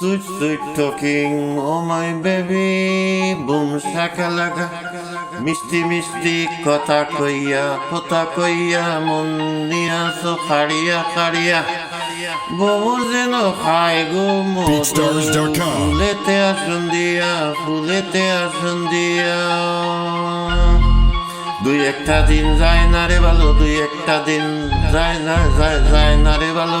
Sweet, sweet talking, oh my baby, boom shakalaka. মিষ্টি মিষ্টি কথা কইয়া কথা কইয়া মন নিয়াছো খাড়িয়া খাড়িয়া বউ যেন খায় গো ফুলেতে আসন দিয়া ফুলেতে আসন দিয়া। দুই একটা দিন যায় না রে ভালো দুই একটা দিন যায় না যায় যায় না রে ভালো।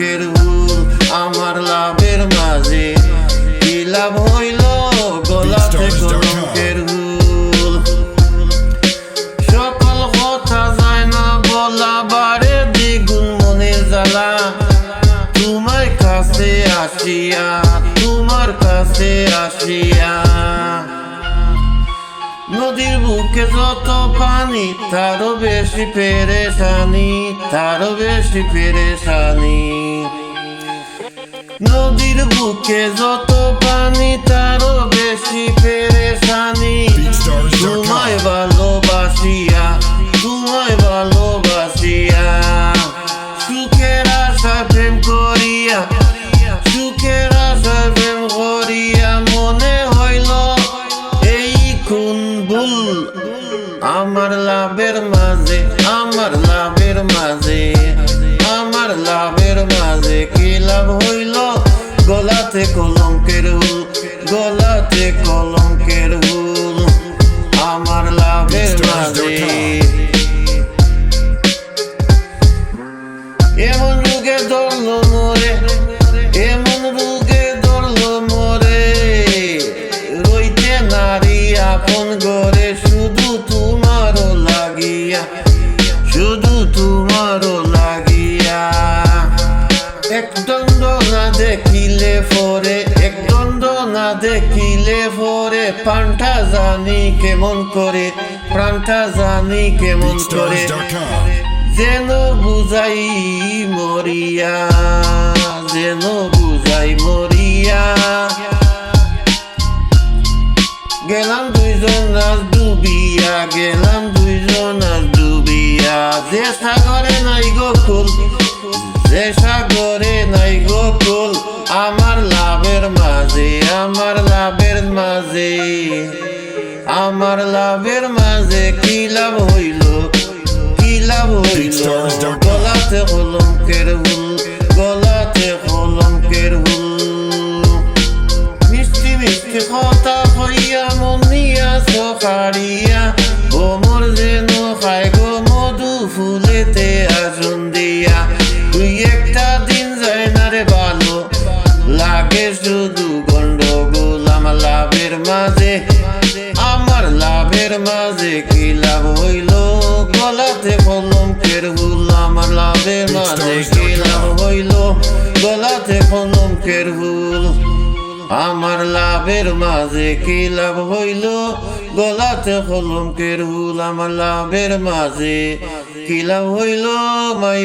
কলঙ্কের হুল আমার লাভের মাঝে। কি লাভ হইল গলাতে কলঙ্কের হুল সকল কথা যায় না বলা বারে দ্বিগুণ মনে জ্বালা। তোমার কাছে আসিয়া নদীর বুকে যত পানি, তারও বেশি পেরেশানি, তারও বেশি পেরেশানি। নদীর বুকে যত পানি, তারও বেশি পেরেশানি। ভুল আমার লাভের মাঝে আমার লাভের মাঝে আমার লাভের মাঝে কি লাভ হইল? গলাতে কলঙ্কের হুল গলাতে কলঙ্কের হুল আমার লাভের মাঝে। প্রাণটা জানি কেমন করে প্রাণটা জানি কেমন করে যেন বুঝাই মরিয়া যেন বুঝাই মরিয়া। গেলাম দুইজন ডুবিয়া গেলাম দুইজন ডুবিয়া। যে সাগরে নাই গোকুল যে সাগরে নাই গোকুল আমার লাভের মাঝে আমার লাভের মাঝে আমার লাভের মাঝে কি লাভ হইল? কি লাভ হইল? গলাতে কলঙ্কের হুল গলাতে কলঙ্কের হুল। মিষ্টি মিষ্টি কথা হইয়া মন নিয়া সকারিয়া গোমর যেন খায় গো মধু ফুলেতে আসন দিয়া। তুই একটা দিন যায় না রে ভালো লাগে শুধু লাভের মাঝে, আমার লাভের মাঝে কি লাভ হইল? গলাতে কলঙ্কের হুল আমার লাভের মাঝে কি লাভ হইল? গলাতে কলঙ্কের হুল আমার লাভের মাঝে কি লাভ হইল? গলাতে কলঙ্কের হুল আমার লাভের মাঝে কি লাভ হইল? মাই